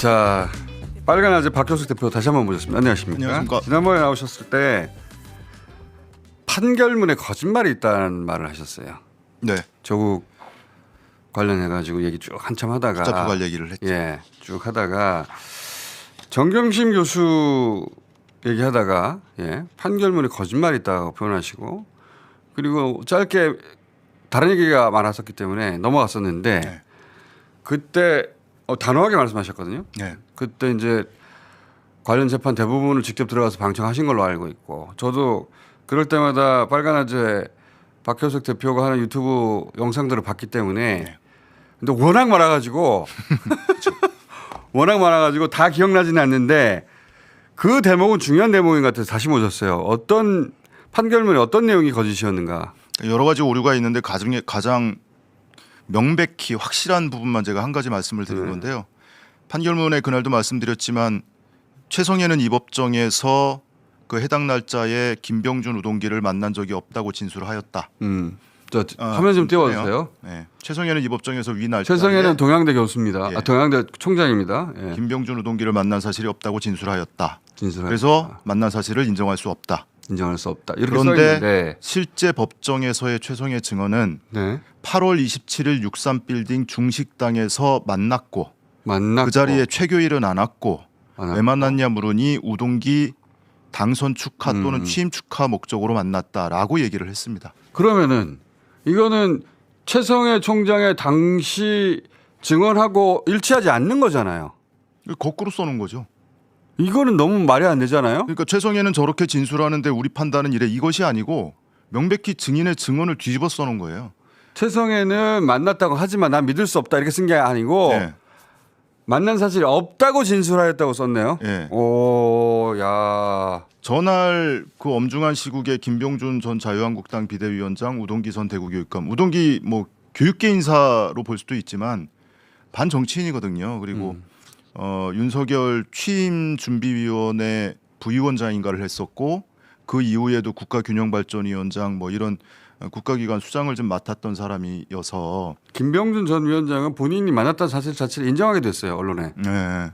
자 빨간 아재 박효숙 대표 다시 한번 모셨습니다. 안녕하십니까? 안녕하십니까. 지난번에 나오셨을 때 판결문에 거짓말이 있다는 말을 하셨어요. 네. 조국 관련해 가지고 얘기 쭉 한참 하다가 자 도발 얘기를 했죠. 예, 쭉 하다가 정경심 교수 얘기하다가 예, 판결문에 거짓말이 있다고 표현하시고 그리고 짧게 다른 얘기가 많았었기 때문에 넘어갔었는데 네. 그때 어, 단호하게 말씀하셨거든요. 네. 그때 이제 관련 재판 대부분을 직접 들어가서 방청하신 걸로 알고 있고 저도 그럴 때마다 빨간아재 박효석 대표가 하는 유튜브 영상들을 봤기 때문에 네. 근데 워낙 많아가지고 워낙 많아가지고 다 기억나지는 않는데 그 대목은 중요한 대목인 것 같아서 다시 모셨어요. 어떤 판결문에 어떤 내용이 거짓이었는가? 여러 가지 오류가 있는데 가장 명백히 확실한 부분만 제가 한 가지 말씀을 드린 네. 건데요. 판결문에 그날도 말씀드렸지만 최성애는 이 법정에서 그 해당 날짜에 김병준 우동기를 만난 적이 없다고 진술하였다. 음, 저 아, 화면 좀 띄워주세요. 네. 최성애는 이 법정에서 위 날짜에 최성애는 동양대 교수입니다. 예. 아, 동양대 총장입니다. 예. 김병준 우동기를 만난 사실이 없다고 진술하였다. 진술하 그래서 만난 사실을 인정할 수 없다. 인정할 수 없다. 이렇게 그런데 실제 법정에서의 최성애 증언은 네. 8월 27일 63 빌딩 중식당에서 만났고 만났고 그 자리에 최교일은 안 왔고 안. 왜 만났냐 물으니 우동기 당선 축하 또는 음. 취임 축하 목적으로 만났다라고 얘기를 했습니다. 그러면은 이거는 최성애 총장의 당시 증언하고 일치하지 않는 거잖아요. 거꾸로 써놓은 거죠. 이거는 너무 말이 안 되잖아요. 그러니까 최성애는 저렇게 진술하는데 우리 판단은 이래 이것이 아니고 명백히 증인의 증언을 뒤집어 써놓은 거예요. 최성애는 만났다고 하지만 난 믿을 수 없다 이렇게 쓴 게 아니고 예. 만난 사실이 없다고 진술하였다고 썼네요. 예. 오, 야. 전날 그 엄중한 시국에 김병준 전 자유한국당 비대위원장, 우동기 전 대구교육감, 우동기 뭐 교육계 인사로 볼 수도 있지만 반 정치인이거든요. 그리고 음. 어, 윤석열 취임 준비위원회 부위원장인가를 했었고 그 이후에도 국가균형발전위원장 뭐 이런 어, 국가기관 수장을 좀 맡았던 사람이어서 김병준 전 위원장은 본인이 만났다는 사실 자체를 인정하게 됐어요 언론에. 네.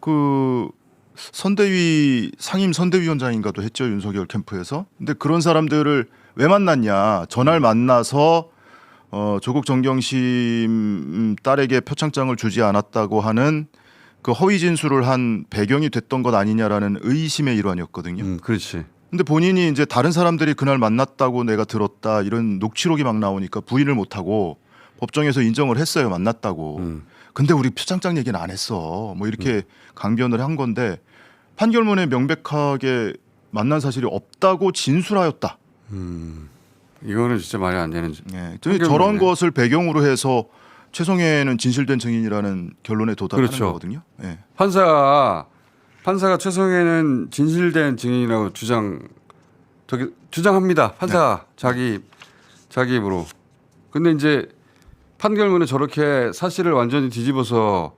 그 선대위 상임 선대위원장인가도 했죠 윤석열 캠프에서. 근데 그런 사람들을 왜 만났냐? 전날 만나서 어, 조국 정경심 딸에게 표창장을 주지 않았다고 하는 그 허위 진술을 한 배경이 됐던 것 아니냐라는 의심의 일환이었거든요. 음, 그렇지. 근데 본인이 이제 다른 사람들이 그날 만났다고 내가 들었다 이런 녹취록이 막 나오니까 부인을 못 하고 법정에서 인정을 했어요 만났다고. 음. 근데 우리 표창장 얘기는 안 했어. 뭐 이렇게 강변을 한 건데 판결문에 명백하게 만난 사실이 없다고 진술하였다. 음. 이거는 진짜 말이 안 되는. 예. 저런 것을 배경으로 해서 최성애는 진실된 증인이라는 결론에 도달하는 그렇죠. 거거든요. 예. 판사가 판사가 최성애는 진실된 증인이라고 주장 저기 주장합니다. 판사 자기 자기 입으로. 근데 이제 판결문에 저렇게 사실을 완전히 뒤집어서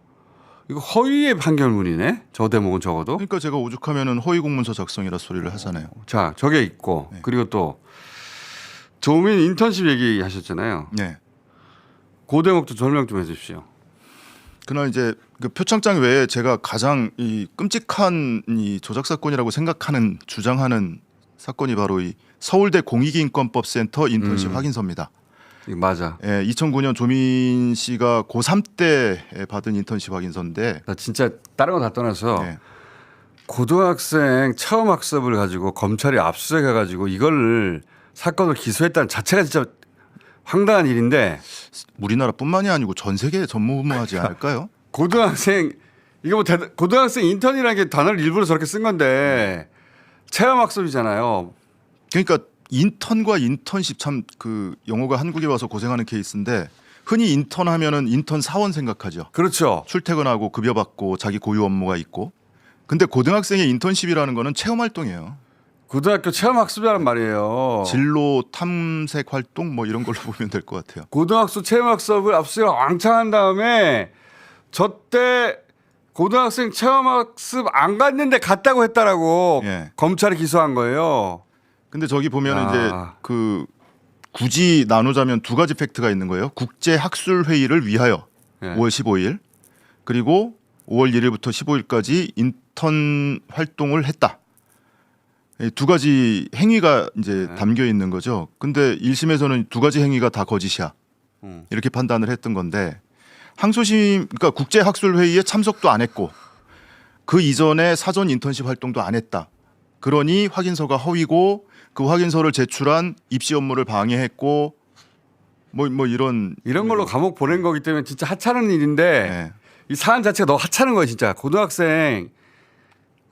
이거 허위의 판결문이네. 저 대목은 적어도. 그러니까 제가 오죽하면은 허위 공문서 작성이라 소리를 하잖아요. 자, 저게 있고 네. 그리고 또 조민 인턴십 얘기하셨잖아요. 네. 그 대목도 설명 좀 해주십시오. 그날 이제 그 표창장 외에 제가 가장 이 끔찍한 이 조작 사건이라고 생각하는 주장하는 사건이 바로 이 서울대 공익인권법센터 인턴십 음. 확인서입니다. 맞아. 예, 2009년 조민 씨가 고3 때 받은 인턴십 확인서인데 나 진짜 다른 거 다 떠나서 예, 고등학생 처음 학습을 가지고 검찰이 압수수색 해 가지고 이걸 사건을 기소했다는 자체가 진짜 황당한 일인데 우리나라뿐만이 아니고 전 세계에 전무후무하지 않을까요? 고등학생 이거 뭐 대단- 고등학생 인턴이라는 게 단어를 일부러 저렇게 쓴 건데 체험 학습이잖아요. 그러니까 인턴과 인턴십 참 그 영어가 한국에 와서 고생하는 케이스인데 흔히 인턴 하면은 인턴 사원 생각하죠. 그렇죠. 출퇴근하고 급여 받고 자기 고유 업무가 있고. 근데 고등학생의 인턴십이라는 거는 체험 활동이에요. 고등학교 체험 학습이란 말이에요. 진로 탐색 활동 뭐 이런 걸로 보면 될 것 같아요. 고등학교 체험학습을 압수수색 왕창 한 다음에 저 때 고등학생 체험학습 안 갔는데 갔다고 했다라고 예. 검찰이 기소한 거예요. 근데 저기 보면 야. 이제 그 굳이 나누자면 두 가지 팩트가 있는 거예요. 국제 학술 회의를 위하여 예. 5월 15일 그리고 5월 1일부터 15일까지 인턴 활동을 했다. 이두 가지 행위가 이제 네. 담겨 있는 거죠. 근데 1심에서는 두 가지 행위가 다 거짓이야. 음. 이렇게 판단을 했던 건데 항소심 그러니까 국제 학술 회의에 참석도 안 했고 그 이전에 사전 인턴십 활동도 안 했다. 그러니 확인서가 허위고 그 확인서를 제출한 입시 업무를 방해했고 뭐뭐 이런 이런 걸로 감옥 보낸 거기 때문에 진짜 하찮은 일인데 네. 이 사안 자체가 너무 하찮은 거예요, 진짜. 고등학생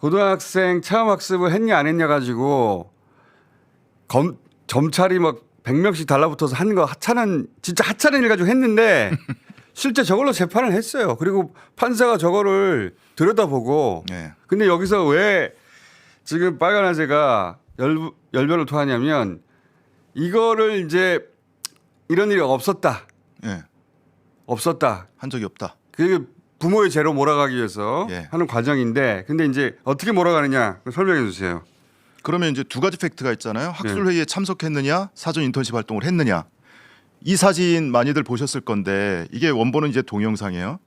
고등학생 체험 학습을 했냐 안 했냐 가지고 검 점찰이 막 100명씩 달라붙어서 한 거 하찮은 진짜 하찮은 일 가지고 했는데 실제 저걸로 재판을 했어요. 그리고 판사가 저거를 들여다보고 네. 근데 여기서 왜 지금 빨간 아재가 열, 열변을 토하냐면 이거를 이제 이런 일이 없었다. 예. 없었다. 한 적이 없다. 그게 부모의 죄로 몰아가기 위해서 예. 하는 과정인데 근데 이제 어떻게 몰아가느냐 설명해 주세요. 그러면 이제 두 가지 팩트가 있잖아요. 네. 학술 회의에 참석했느냐, 사전 인턴십 활동을 했느냐. 이 사진 많이들 보셨을 건데 이게 원본은 이제 동영상이에요.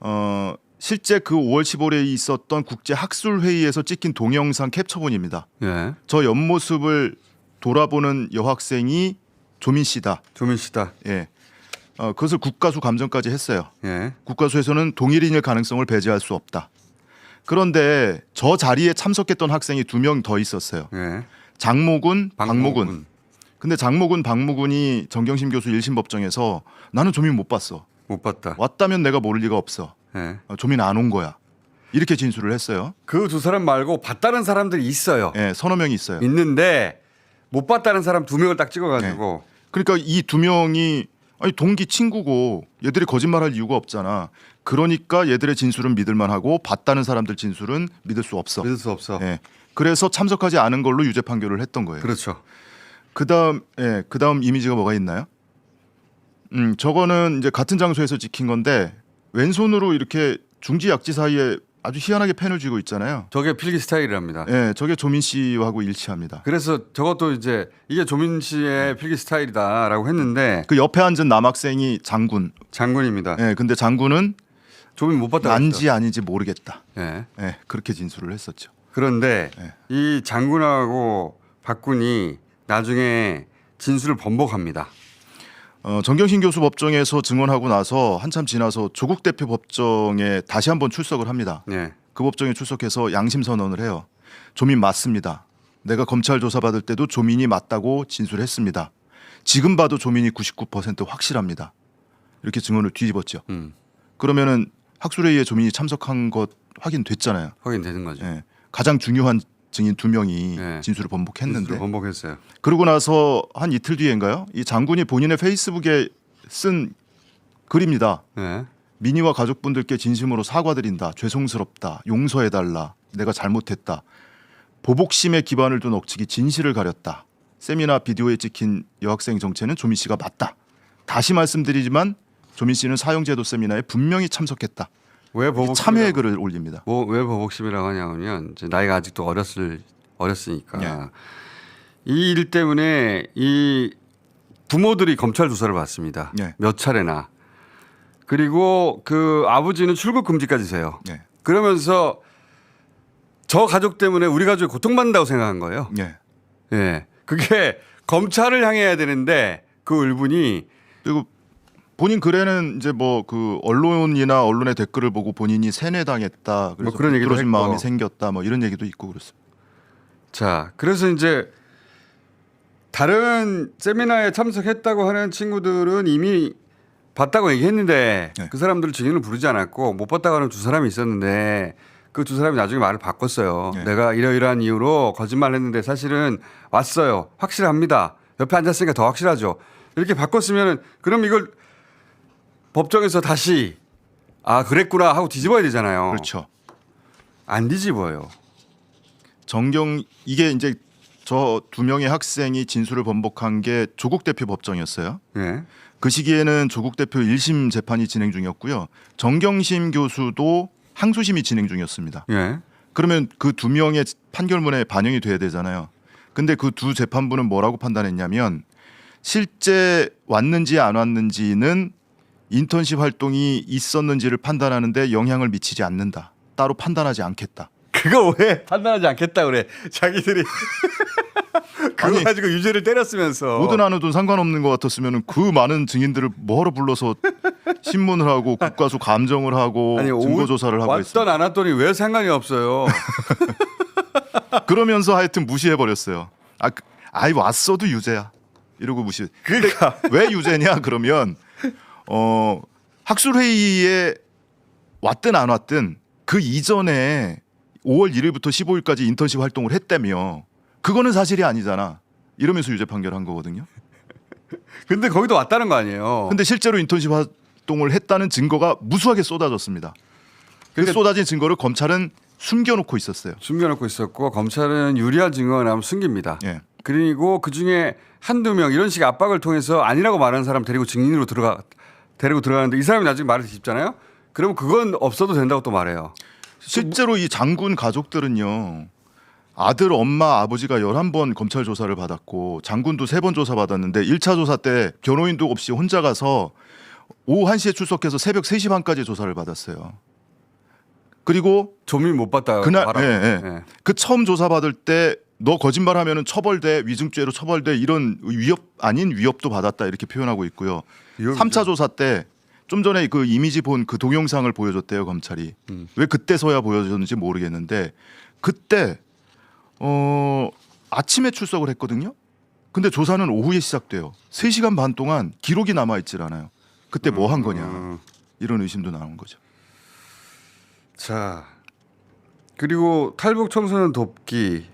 어, 실제 그 5월 15일에 있었던 국제 학술 회의에서 찍힌 동영상 캡처본입니다. 예. 저 옆모습을 돌아보는 여학생이 조민 씨다. 조민 씨다. 예. 어, 그것을 국가수 감정까지 했어요. 예. 국가수에서는 동일인일 가능성을 배제할 수 없다. 그런데 저 자리에 참석했던 학생이 두 명 더 있었어요. 예. 장모군, 박모군. 박모군. 근데 장모군, 박모군이 정경심 교수 1심 법정에서 나는 조민 못 봤어. 못 봤다. 왔다면 내가 모를 리가 없어. 예. 어, 조민 안 온 거야. 이렇게 진술을 했어요. 그 두 사람 말고 봤다는 사람들이 있어요. 예, 서너 명이 있어요. 있는데 못 봤다는 사람 두 명을 딱 찍어가지고 그러니까 이 두 명이 아니 동기 친구고 얘들이 거짓말할 이유가 없잖아. 그러니까 얘들의 진술은 믿을만하고 봤다는 사람들 진술은 믿을 수 없어. 믿을 수 없어. 예. 그래서 참석하지 않은 걸로 유죄 판결을 했던 거예요. 그렇죠. 그다음 예, 그다음 이미지가 뭐가 있나요? 음, 저거는 이제 같은 장소에서 찍힌 건데 왼손으로 이렇게 중지 약지 사이에 아주 희한하게 펜을 쥐고 있잖아요. 저게 필기 스타일이랍니다. 예, 저게 조민 씨하고 일치합니다. 그래서 저것도 이제 이게 조민 씨의 필기 스타일이다라고 했는데 그 옆에 앉은 남학생이 장군. 장군입니다. 예, 근데 장군은 조민 못 봤다고 난지 아닌지 모르겠다. 예. 예, 그렇게 진술을 했었죠. 그런데 네. 이 장군하고 박군이 나중에 진술을 번복합니다. 어, 정경심 교수 법정에서 증언하고 나서 한참 지나서 조국 대표 법정에 다시 한번 출석을 합니다. 예. 그 법정에 출석해서 양심 선언을 해요. 조민 맞습니다. 내가 검찰 조사 받을 때도 조민이 맞다고 진술했습니다. 지금 봐도 조민이 99% 확실합니다. 이렇게 증언을 뒤집었죠. 음. 그러면은 학술회의에 조민이 참석한 것 확인됐잖아요. 확인되는 거죠. 예. 가장 중요한 증인 두 명이 네. 진술을 번복했는데 진술을 번복했어요. 그러고 나서 한 이틀 뒤인가요? 이 장군이 본인의 페이스북에 쓴 글입니다. 예. 민희와 가족분들께 진심으로 사과드린다. 죄송스럽다. 용서해달라. 내가 잘못했다. 보복심에 기반을 둔 억측이 진실을 가렸다. 세미나 비디오에 찍힌 여학생 정체는 조민 씨가 맞다. 다시 말씀드리지만 조민 씨는 사형제도 세미나에 분명히 참석했다. 왜 보복 참회의 글을 올립니다. 뭐 왜 보복심이라고 하냐면 이제 나이가 아직도 어렸을 어렸으니까 네. 이일 때문에 이 부모들이 검찰 조사를 받습니다. 네. 몇 차례나 그리고 그 아버지는 출국 금지까지 세요. 네. 그러면서 저 가족 때문에 우리 가족이 고통받는다고 생각한 거예요. 네. 예. 그게 검찰을 향해야 되는데 그 을분이 그리고 본인 글에는 이제 뭐 그 언론이나 언론의 댓글을 보고 본인이 세뇌당했다. 그래서 뭐 그런 얘기도 했고. 마음이 생겼다. 뭐 이런 얘기도 있고 그렇습니다. 자, 그래서 이제 다른 세미나에 참석했다고 하는 친구들은 이미 봤다고 얘기했는데 네. 그 사람들 증인을 부르지 않았고 못 봤다고 하는 두 사람이 있었는데 그 두 사람이 나중에 말을 바꿨어요. 네. 내가 이러이러한 이유로 거짓말 했는데 사실은 왔어요. 확실합니다. 옆에 앉았으니까 더 확실하죠. 이렇게 바꿨으면 그럼 이걸 법정에서 다시 아, 그랬구나 하고 뒤집어야 되잖아요. 그렇죠. 안 뒤집어요. 정경 이게 이제 저 두 명의 학생이 진술을 번복한 게 조국 대표 법정이었어요. 예. 그 시기에는 조국 대표 1심 재판이 진행 중이었고요. 정경심 교수도 항소심이 진행 중이었습니다. 예. 그러면 그 두 명의 판결문에 반영이 돼야 되잖아요. 근데 그 두 재판부는 뭐라고 판단했냐면 실제 왔는지 안 왔는지는 인턴십 활동이 있었는지를 판단하는데 영향을 미치지 않는다. 따로 판단하지 않겠다. 그거 왜 판단하지 않겠다 그래? 자기들이 그거 아니, 가지고 유죄를 때렸으면서 오든 안 오든 상관없는 것 같았으면 그 많은 증인들을 뭐하러 불러서 신문을 하고 국가수 감정을 하고 아니 증거 오- 조사를 하고. 왔던 안 왔더니 왜 상관이 없어요? 그러면서 하여튼 무시해 버렸어요. 아, 그- 아이 왔어도 유죄야. 이러고 무시. 그러니까 왜 유죄냐 그러면 어 학술 회의에 왔든 안 왔든 그 이전에 5월 1일부터 15일까지 인턴십 활동을 했다며 그거는 사실이 아니잖아. 이러면서 유죄 판결한 거거든요. 근데 거기도 왔다는 거 아니에요? 근데 실제로 인턴십 활동을 했다는 증거가 무수하게 쏟아졌습니다. 그 그러니까- 쏟아진 증거를 검찰은 숨겨놓고 있었어요. 숨겨놓고 있었고 검찰은 유리한 증거가 나오면 숨깁니다. 예. 그리고 그 중에 한두 명 이런 식의 압박을 통해서 아니라고 말하는 사람 데리고 증인으로 들어가 데리고 들어가는데 이 사람이 나중에 말을 뒤집잖아요. 그러면 그건 없어도 된다고 또 말해요. 실제로 이 장군 가족들은요. 아들, 엄마, 아버지가 11번 검찰 조사를 받았고 장군도 3번 조사 받았는데 1차 조사 때 변호인도 없이 혼자 가서 오후 1시에 출석해서 새벽 3시 반까지 조사를 받았어요. 그리고 조민 못 봤다. 그날. 예, 예. 예. 그 처음 조사 받을 때 너 거짓말하면은 처벌돼 위증죄로 처벌돼 이런 위협 아닌 위협도 받았다 이렇게 표현하고 있고요. 위협이죠. 3차 조사 때 좀 전에 그 이미지 본 그 동영상을 보여줬대요 검찰이 음. 왜 그때서야 보여줬는지 모르겠는데 그때 어 아침에 출석을 했거든요. 근데 조사는 오후에 시작돼요. 3시간 반 동안 기록이 남아 있질 않아요. 그때 뭐 한 거냐 음. 이런 의심도 나온 거죠. 자 그리고 탈북 청소년 돕기,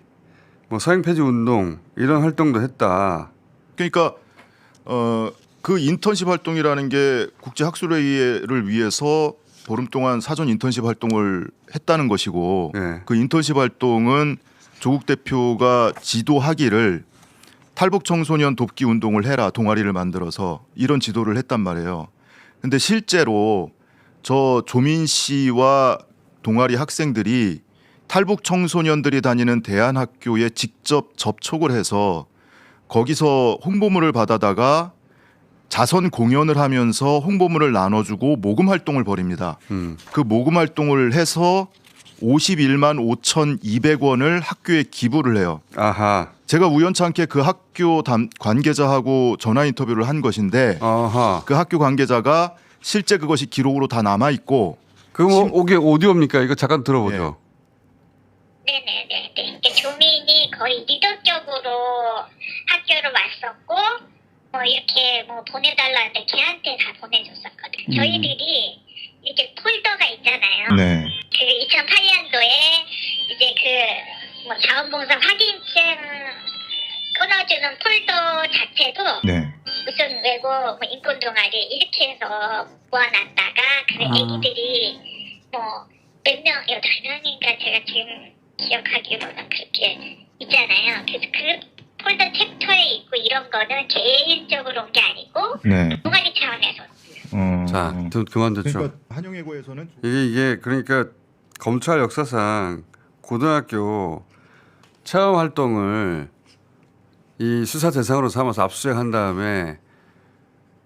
뭐 사형 폐지 운동 이런 활동도 했다. 그러니까 어 그 인턴십 활동이라는 게 국제 학술회의를 위해서 보름 동안 사전 인턴십 활동을 했다는 것이고 네. 그 인턴십 활동은 조국 대표가 지도하기를 탈북 청소년 돕기 운동을 해라 동아리를 만들어서 이런 지도를 했단 말이에요. 근데 실제로 저 조민 씨와 동아리 학생들이 탈북 청소년들이 다니는 대안학교에 직접 접촉을 해서 거기서 홍보물을 받아다가 자선 공연을 하면서 홍보물을 나눠주고 모금 활동을 벌입니다. 음. 그 모금 활동을 해서 51만 5,200원을 학교에 기부를 해요. 아하. 제가 우연찮게 그 학교 담- 관계자하고 전화 인터뷰를 한 것인데 아하. 그 학교 관계자가 실제 그것이 기록으로 다 남아 있고 그뭐 오게 오디오입니까? 이거 잠깐 들어보죠. 네 네네네. 이게 조민이 거의 리더격으로 학교를 왔었고, 뭐 이렇게 뭐 보내달라는데 걔한테 다 보내줬었거든요. 저희들이 이렇게 폴더가 있잖아요. 네. 그 2008년도에 이제 그 뭐 자원봉사 확인증 끊어주는 폴더 자체도 네. 무슨 외고 뭐 인권 동아리 이렇게 해서 모아놨다가 그 아. 애기들이 뭐 몇 명, 여덟 명인가 제가 지금 기억하기로는 그렇게 있잖아요. 그래서 그 폴더 챕터에 있고 이런 거는 개인적으로 온 게 아니고 네. 동아리 차원에서 어... 자, 좀 그만 듣죠. 그러니까 한영예고에서는 이게 이게 그러니까 검찰 역사상 고등학교 체험 활동을 이 수사 대상으로 삼아서 압수수색한 다음에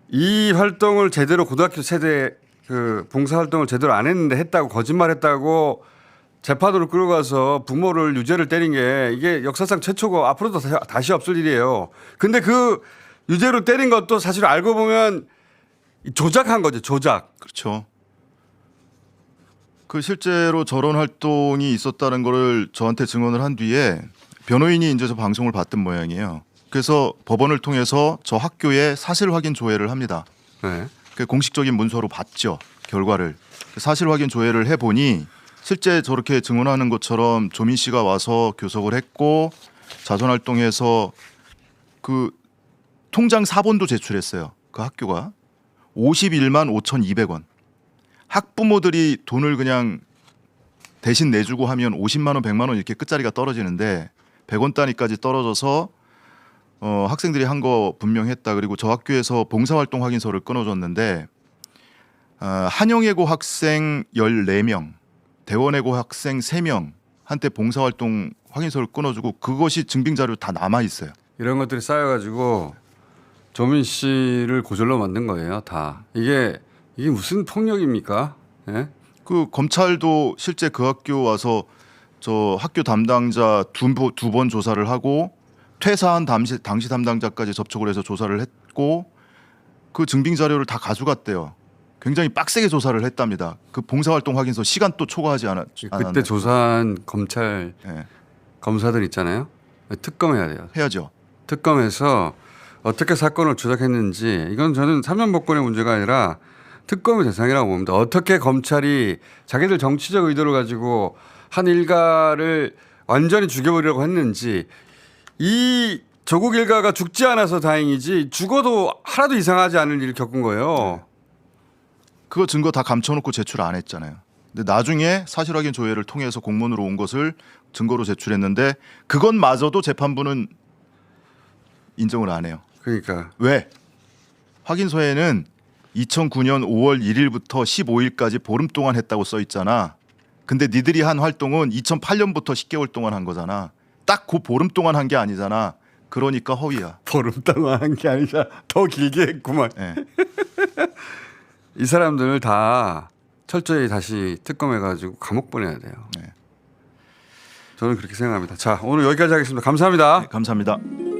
이 활동을 제대로 고등학교 세대 그 봉사 활동을 제대로 안 했는데 했다고 거짓말했다고 재판으로 끌어가서 부모를 유죄를 때린 게 이게 역사상 최초고 앞으로도 다시- 없을 일이에요. 근데 그 유죄로 때린 것도 사실 알고 보면 조작한 거죠. 조작. 그렇죠. 그 실제로 저런 활동이 있었다는 거를 저한테 증언을 한 뒤에 변호인이 이제 저 방송을 봤던 모양이에요. 그래서 법원을 통해서 저 학교에 사실 확인 조회를 합니다. 네. 그 공식적인 문서로 봤죠 결과를 사실 확인 조회를 해보니 실제 저렇게 증언하는 것처럼 조민 씨가 와서 교섭을 했고 자선 활동해서 그 통장 사본도 제출했어요 그 학교가. 51만 5,200원. 학부모들이 돈을 그냥 대신 내주고 하면 50만 원, 100만 원 이렇게 끝자리가 떨어지는데 100원 단위까지 떨어져서 어, 학생들이 한 거 분명했다. 그리고 저 학교에서 봉사활동 확인서를 끊어줬는데 어, 한영예고 학생 14명, 대원예고 학생 3명 한테 봉사활동 확인서를 끊어주고 그것이 증빙 자료 다 남아 있어요. 이런 것들이 쌓여가지고 조민 씨를 고절로 만든 거예요. 다 이게 이게 무슨 폭력입니까? 예? 그 검찰도 실제 그 학교 와서 저 학교 담당자 두번 조사를 하고 퇴사한 당시, 당시 담당자까지 접촉을 해서 조사를 했고 그 증빙 자료를 다 가져갔대요. 굉장히 빡세게 조사를 했답니다. 그 봉사활동 확인서 시간 또 초과하지 않았. 그때. 조사한 검찰 예, 검사들 있잖아요. 특검해야 돼요. 해야죠. 특검에서 어떻게 사건을 조작했는지 이건 저는 사면 복권의 문제가 아니라 특검의 대상이라고 봅니다. 어떻게 검찰이 자기들 정치적 의도를 가지고 한 일가를 완전히 죽여버리려고 했는지 이 조국 일가가 죽지 않아서 다행이지 죽어도 하나도 이상하지 않을 일을 겪은 거예요. 그거 증거 다 감춰놓고 제출 안 했잖아요. 근데 나중에 사실 확인 조회를 통해서 공문으로 온 것을 증거로 제출했는데 그것마저도 재판부는 인정을 안 해요. 그러니까 왜? 확인서에는 2009년 5월 1일부터 15일까지 보름 동안 했다고 써 있잖아. 근데 니들이 한 활동은 2008년부터 10개월 동안 한 거잖아. 딱 그 보름 동안 한 게 아니잖아. 그러니까 허위야. 보름 동안 한 게 아니라 더 길게 했구만. 예. 이 사람들을 다 철저히 다시 특검해가지고 감옥 보내야 돼요. 네. 저는 그렇게 생각합니다. 자 오늘 여기까지 하겠습니다. 감사합니다. 네, 감사합니다.